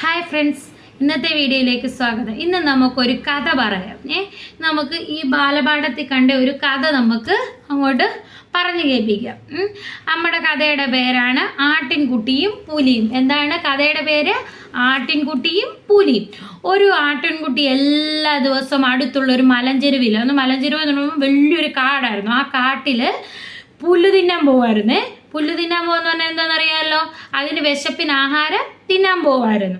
Hi friends ഇന്നത്തെ വീഡിയോയിലേക്ക് സ്വാഗതം. ഇന്ന് നമുക്കൊരു കഥ പറയാം. ഏ നമുക്ക് ഈ ബാലപാഠത്തിൽ കണ്ട ഒരു കഥ നമുക്ക് അങ്ങോട്ട് പറഞ്ഞു കേൾപ്പിക്കാം. നമ്മുടെ കഥയുടെ പേരാണ് ആട്ടിൻകുട്ടിയും പുലിയും. എന്താണ് കഥയുടെ പേര്? ആട്ടിൻകുട്ടിയും പുലിയും. ഒരു ആട്ടിൻകുട്ടി എല്ലാ ദിവസവും അടുത്തുള്ള ഒരു മലഞ്ചെരുവിൽ അന്ന് മലഞ്ചെരുവ് എന്ന് പറയുമ്പോൾ വലിയൊരു കാടായിരുന്നു. ആ കാട്ടിൽ പുല്ല് തിന്നാൻ പോവായിരുന്നേ. പുല്ല് തിന്നാൻ പോകുന്ന പറഞ്ഞാൽ എന്താണെന്നറിയാമല്ലോ അതിന് വിശപ്പിന് ആഹാരം തിന്നാൻ പോവായിരുന്നു.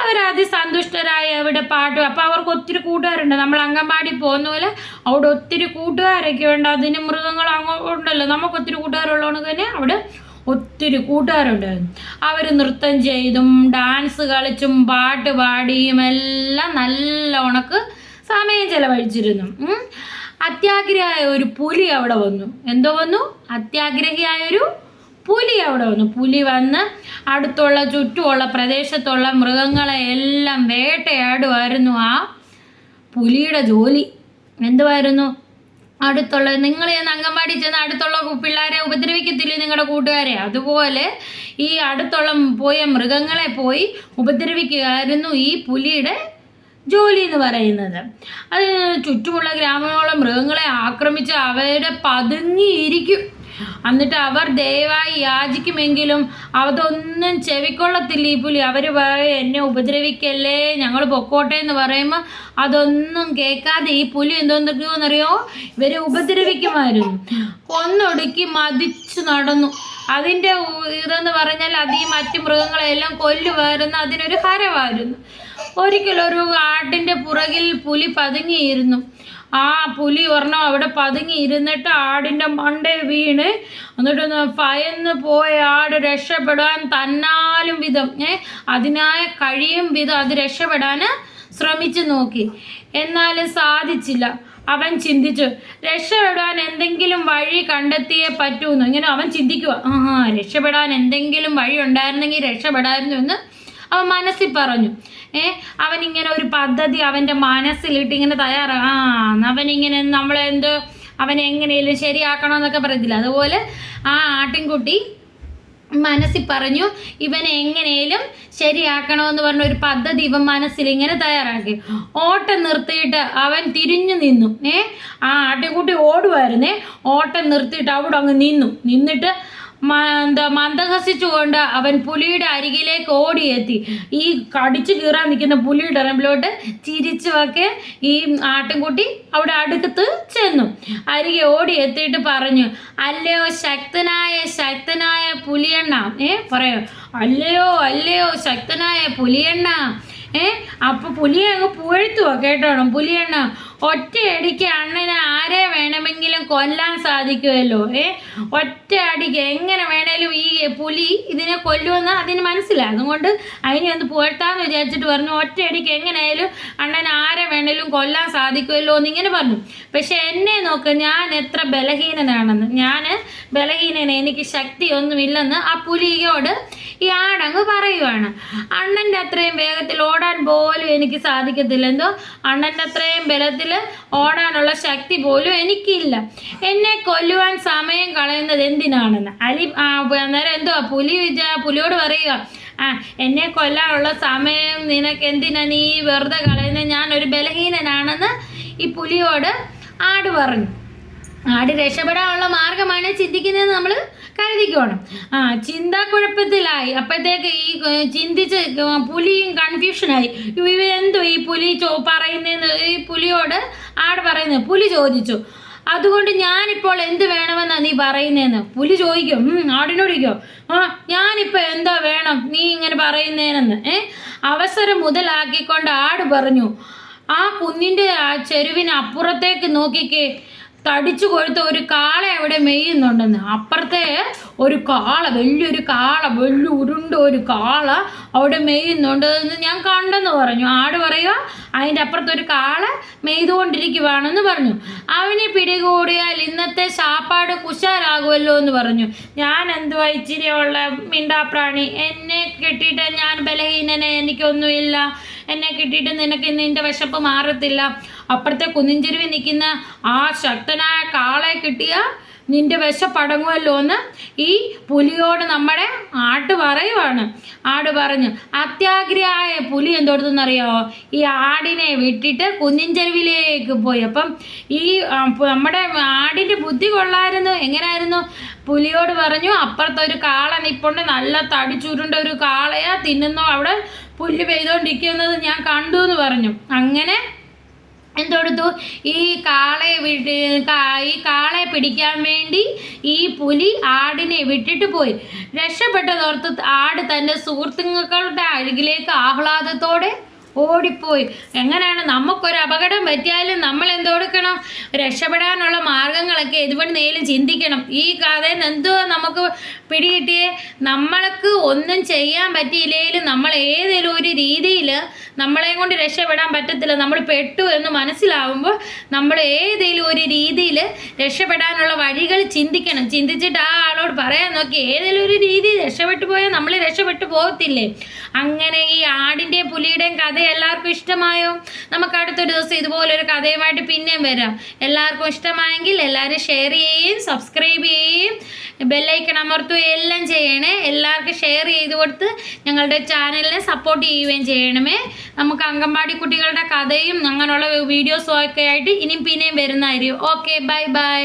അവരത് സന്തുഷ്ടരായി അവിടെ പാട്ട്. അപ്പോൾ അവർക്ക് ഒത്തിരി കൂട്ടുകാരുണ്ട്. നമ്മൾ അംഗൻവാടി പോകുന്ന പോലെ അവിടെ ഒത്തിരി കൂട്ടുകാരൊക്കെ ഉണ്ട്. അതിന് മൃഗങ്ങൾ ഉണ്ടല്ലോ. നമുക്ക് ഒത്തിരി കൂട്ടുകാരുള്ളതുകൊണ്ട് തന്നെ അവിടെ ഒത്തിരി കൂട്ടുകാരുണ്ടായിരുന്നു. അവർ നൃത്തം ചെയ്തും ഡാൻസ് കളിച്ചും പാട്ട് പാടിയും എല്ലാം നല്ല ഉണക്ക് സമയം ചെലവഴിച്ചിരുന്നു. അത്യാഗ്രഹിയായ ഒരു പുലി അവിടെ വന്നു. എന്തോ വന്നു? അത്യാഗ്രഹിയായ ഒരു പുലി അവിടെ വന്നു. പുലി വന്ന് അടുത്തുള്ള ചുറ്റുമുള്ള പ്രദേശത്തുള്ള മൃഗങ്ങളെ എല്ലാം വേട്ടയാടുമായിരുന്നു ആ പുലിയുടെ ജോലി. എന്തുമായിരുന്നു അടുത്തുള്ള നിങ്ങൾ ചെന്ന് അംഗൻവാടി ചെന്ന് അടുത്തുള്ള പിള്ളേരെ ഉപദ്രവിക്കത്തില്ലേ നിങ്ങളുടെ കൂട്ടുകാരെ? അതുപോലെ ഈ അടുത്തുള്ള പോയ മൃഗങ്ങളെ പോയി ഉപദ്രവിക്കുകയായിരുന്നു ഈ പുലിയുടെ ജോലി എന്ന് പറയുന്നത്. അത് ചുറ്റുമുള്ള ഗ്രാമങ്ങളുള്ള മൃഗങ്ങളെ ആക്രമിച്ച് അവരെ പതുങ്ങിയിരിക്കും. എന്നിട്ട് അവർ ദയവായി യാചിക്കുമെങ്കിലും അതൊന്നും ചെവിക്കൊള്ളത്തില്ല ഈ പുലി. അവർ എന്നെ ഉപദ്രവിക്കല്ലേ? ഞങ്ങൾ പൊക്കോട്ടെ എന്ന് പറയുമ്പോൾ അതൊന്നും കേൾക്കാതെ ഈ പുലി എന്തോന്നറിയോ ഇവരെ ഉപദ്രവിക്കുമായിരുന്നു. കൊന്നൊടുക്കി മതിച്ചു നടന്നു. അതിന്റെ ഇതെന്ന് പറഞ്ഞാൽ അത് ഈ മറ്റു മൃഗങ്ങളെല്ലാം കൊല്ലുമായിരുന്നു. അതിനൊരു ഹരമായിരുന്നു. ഒരിക്കലൊരു ആട്ടിന്റെ പുറകിൽ പുലി പതുങ്ങിയിരുന്നു. ആ പുലി ഒരെണ്ണം അവിടെ പതുങ്ങി ഇരുന്നിട്ട് ആടിന്റെ മണ്ട വീണ്. എന്നിട്ട് ഭയന്ന് പോയ ആട് രക്ഷപ്പെടാൻ തന്നാലും വിധം ഏ അതിനായ കഴിയും വിധം അത് രക്ഷപ്പെടാൻ ശ്രമിച്ചു നോക്കി. എന്നാൽ സാധിച്ചില്ല. അവൻ ചിന്തിച്ചു രക്ഷപ്പെടാൻ എന്തെങ്കിലും വഴി കണ്ടെത്തിയേ പറ്റൂന്ന്. ഇങ്ങനെ അവൻ ചിന്തിക്കുക ആ രക്ഷപ്പെടാൻ എന്തെങ്കിലും വഴി ഉണ്ടായിരുന്നെങ്കിൽ രക്ഷപ്പെടായിരുന്നു എന്ന് അവൻ മനസ്സിൽ പറഞ്ഞു. ഏ? അവൻ ഇങ്ങനെ ഒരു പദ്ധതി അവന്റെ മനസ്സിലിട്ട് ഇങ്ങനെ തയ്യാറാണ് ആ അവനിങ്ങനെ നമ്മളെന്തോ അവൻ എങ്ങനെയും ശരിയാക്കണമെന്നൊക്കെ പറയത്തില്ല? അതുപോലെ ആ ആട്ടിൻകുട്ടി മനസ്സിൽ പറഞ്ഞു ഇവനെ എങ്ങനെയും ശരിയാക്കണമെന്ന് പറഞ്ഞ ഒരു പദ്ധതി ഇവൻ മനസ്സിൽ ഇങ്ങനെ തയ്യാറാക്കി. ഓട്ടം നിർത്തിയിട്ട് അവൻ തിരിഞ്ഞു നിന്നു. ഏ? ആ ആട്ടിൻകുട്ടി ഓടുമായിരുന്നേ ഓട്ടം നിർത്തിയിട്ട് അവിടെ അങ്ങ് നിന്നു. നിന്നിട്ട് എന്താ മന്ദഹസിച്ചുകൊണ്ട് അവൻ പുലിയുടെ അരികിലേക്ക് ഓടിയെത്തി. ഈ കടിച്ചു കീറാൻ നിൽക്കുന്ന പുലിയുടെ റമ്പിലോട്ട് ചിരിച്ചുമൊക്കെ ഈ ആട്ടിൻകുട്ടി അവിടെ അടുക്കത്ത് ചെന്നു. അരികെ ഓടി എത്തിയിട്ട് പറഞ്ഞു അല്ലയോ ശക്തനായ ശക്തനായ പുലിയണ്ണ. ഏ പറയോ അല്ലയോ അല്ലയോ ശക്തനായ പുലിയണ്ണ. ഏ അപ്പൊ പുലിയെ അങ്ങ് പുഴത്തുവോ കേട്ടോണം? പുലിയണ്ണ ഒറ്റയടിക്ക് അണ്ണന് ആരെ വേണമെങ്കിലും കൊല്ലാൻ സാധിക്കുമല്ലോ ഏ? ഒറ്റയടിക്ക് എങ്ങനെ വേണേലും ഈ പുലി ഇതിനെ കൊല്ലുമെന്ന് അതിന് മനസ്സിലായി അതുകൊണ്ട് അതിനെ ഒന്ന് പുഴത്താന്ന് വിചാരിച്ചിട്ട് പറഞ്ഞു ഒറ്റയടിക്ക് എങ്ങനെയായാലും അണ്ണൻ ആരെ വേണേലും കൊല്ലാൻ സാധിക്കുമല്ലോ എന്ന് ഇങ്ങനെ പറഞ്ഞു. പക്ഷെ എന്നെ നോക്ക് ഞാൻ എത്ര ബലഹീനനാണെന്ന്. ഞാൻ ബലഹീനനെ എനിക്ക് ശക്തിയൊന്നുമില്ലെന്ന് ആ പുലിയോട് ഈ ആടങ്ങ് പറയുവാണ്. അണ്ണന്റെ അത്രയും വേഗത്തിൽ ഓടാൻ പോലും എനിക്ക് സാധിക്കത്തില്ല. എന്തോ? അണ്ണന്റെ അത്രയും ബലത്തിൽ ഓടാനുള്ള ശക്തി പോലും എനിക്കില്ല. എന്നെ കൊല്ലുവാൻ സമയം കളയുന്നത് എന്തിനാണെന്ന്? അലി അന്നേരം എന്തോ പുലി വിചാ പുലിയോട് പറയുക ആ എന്നെ കൊല്ലാനുള്ള സമയം നിനക്ക് എന്തിനാ നീ വെറുതെ കളയുന്നത് ഞാൻ ഒരു ബലഹീനനാണെന്ന് ഈ പുലിയോട് ആട് പറഞ്ഞു. ആട് രക്ഷപ്പെടാനുള്ള മാർഗമാണ് ചിന്തിക്കുന്നതെന്ന് നമ്മൾ കരുതിക്കോണം. ആ ചിന്താക്കുഴപ്പത്തിലായി. അപ്പോഴത്തേക്ക് ഈ ചിന്തിച്ച് പുലിയും കൺഫ്യൂഷനായി. ഇവരെന്തോ ഈ പുലി ചോ പറയുന്നതെന്ന് ഈ പുലിയോട് ആട് പറയുന്നത് പുലി ചോദിച്ചു. അതുകൊണ്ട് ഞാനിപ്പോൾ എന്ത് വേണമെന്നാ നീ പറയുന്നതെന്ന് പുലി ചോദിക്കും. ആടിനോട് ചോദിക്കോ. ആ ഞാനിപ്പോൾ എന്താ വേണം നീ ഇങ്ങനെ പറയുന്നതിനെന്ന് ഏ? അവസരം മുതലാക്കിക്കൊണ്ട് ആട് പറഞ്ഞു. ആ കുന്നിന്റെ ആ ചെരുവിന് അപ്പുറത്തേക്ക് നോക്കിക്കേ. തടിച്ചു കൊഴുത്ത ഒരു കാള അവിടെ മെയ്യുന്നുണ്ടെന്ന് അപ്പുറത്തെ ഒരു കാള വലിയൊരു കാള വലിയ ഉരുണ്ട ഒരു കാള അവിടെ മെയ്യുന്നുണ്ട് എന്ന് ഞാൻ കണ്ടെന്ന് പറഞ്ഞു. ആട് പറയുക അതിന്റെ അപ്പുറത്തെ ഒരു കാള മെയ്തുകൊണ്ടിരിക്കുവാണെന്ന് പറഞ്ഞു. അവനെ പിടികൂടിയാൽ ഇന്നത്തെ ശാപ്പാട് കുശാലാകുമല്ലോ എന്ന് പറഞ്ഞു. ഞാൻ എന്തുവാ ഇച്ചിരിയുള്ള മിണ്ടാപ്രാണി? എന്നെ കിട്ടിയിട്ട് ഞാൻ ബലഹീനനെ എനിക്കൊന്നുമില്ല. എന്നെ കിട്ടിയിട്ട് നിനക്ക് നിന്റെ വിശപ്പ് മാറത്തില്ല. അപ്പുറത്തെ കുന്നിൻചെരുവിൽ നിൽക്കുന്ന ആ ശക്തനായ കാളെ കിട്ടിയ നിന്റെ വിശപ്പടങ്ങുമല്ലോ എന്ന് ഈ പുലിയോട് നമ്മുടെ ആട് പറയുവാണ്. ആട് പറഞ്ഞു അത്യാഗ്രഹായ പുലി എന്തോടത്തെന്നറിയാമോ ഈ ആടിനെ വിട്ടിട്ട് കുന്നിൻചെരുവിലേക്ക് പോയി. അപ്പം ഈ നമ്മുടെ ആടിന്റെ ബുദ്ധി കൊള്ളായിരുന്നു. എങ്ങനെയായിരുന്നു പുലിയോട് പറഞ്ഞു അപ്പുറത്തൊരു കാള നിപ്പുണ്ട്. നല്ല തടിച്ചുരുണ്ട ഒരു കാളയാ തിന്നുന്നു. അവിടെ പുല്ല് പെയ്തുകൊണ്ടിരിക്കുന്നത് ഞാൻ കണ്ടു എന്ന് പറഞ്ഞു. അങ്ങനെ എന്തെടുത്തു ഈ കാളയെ വിട്ട് ഈ കാളയെ പിടിക്കാൻ വേണ്ടി ഈ പുലി ആടിനെ വിട്ടിട്ട് പോയി. രക്ഷപ്പെട്ടതോർത്ത് ആട് തന്റെ സുഹൃത്തുക്കളുടെ അഴുകിലേക്ക് ആഹ്ലാദത്തോടെ ഓടിപ്പോയി. എങ്ങനെയാണ് നമുക്കൊരു അപകടം പറ്റിയാലും നമ്മൾ എന്തെടുക്കണം രക്ഷപ്പെടാനുള്ള മാർഗങ്ങളൊക്കെ ഇതുപോലെ നേലും ചിന്തിക്കണം. ഈ കഥയിൽ നിന്ന് എന്തോ നമുക്ക് പിടികിട്ടിയേ? നമ്മൾക്ക് ഒന്നും ചെയ്യാൻ പറ്റിയില്ലെങ്കിലും നമ്മൾ ഏതെങ്കിലും ഒരു രീതിയിൽ നമ്മളെയും കൊണ്ട് രക്ഷപ്പെടാൻ പറ്റത്തില്ല. നമ്മൾ പെട്ടു എന്ന് മനസ്സിലാവുമ്പോൾ നമ്മൾ ഏതെങ്കിലും ഒരു രീതിയിൽ രക്ഷപ്പെടാനുള്ള വഴികൾ ചിന്തിക്കണം. ചിന്തിച്ചിട്ട് ആ ആളോട് പറയാൻ നോക്കി. ഏതെങ്കിലും ഒരു രീതിയിൽ രക്ഷപ്പെട്ടു പോയാൽ നമ്മൾ രക്ഷപ്പെട്ടു പോകത്തില്ലേ? അങ്ങനെ ഈ ആടിന്റെയും പുലിയുടെയും കഥ എല്ലാവർക്കും ഇഷ്ടമായോ? നമുക്ക് അടുത്തൊരു ദിവസം ഇതുപോലൊരു കഥയുമായിട്ട് പിന്നെയും വരാം. എല്ലാവർക്കും ഇഷ്ടമായെങ്കിൽ എല്ലാവരും ഷെയർ ചെയ്യുകയും സബ്സ്ക്രൈബ് ചെയ്യുകയും ബെല്ലൈക്കൺ അമർത്തുകയും എല്ലാം ചെയ്യണേ. എല്ലാവർക്കും ഷെയർ ചെയ്ത് കൊടുത്ത് ഞങ്ങളുടെ ചാനലിനെ സപ്പോർട്ട് ചെയ്യുകയും ചെയ്യണമേ. നമുക്ക് അംഗൻവാടി കുട്ടികളുടെ കഥയും അങ്ങനെയുള്ള വീഡിയോസും ഒക്കെ ആയിട്ട് ഇനിയും പിന്നെയും വരുന്നതായിരിക്കും. Okay bye bye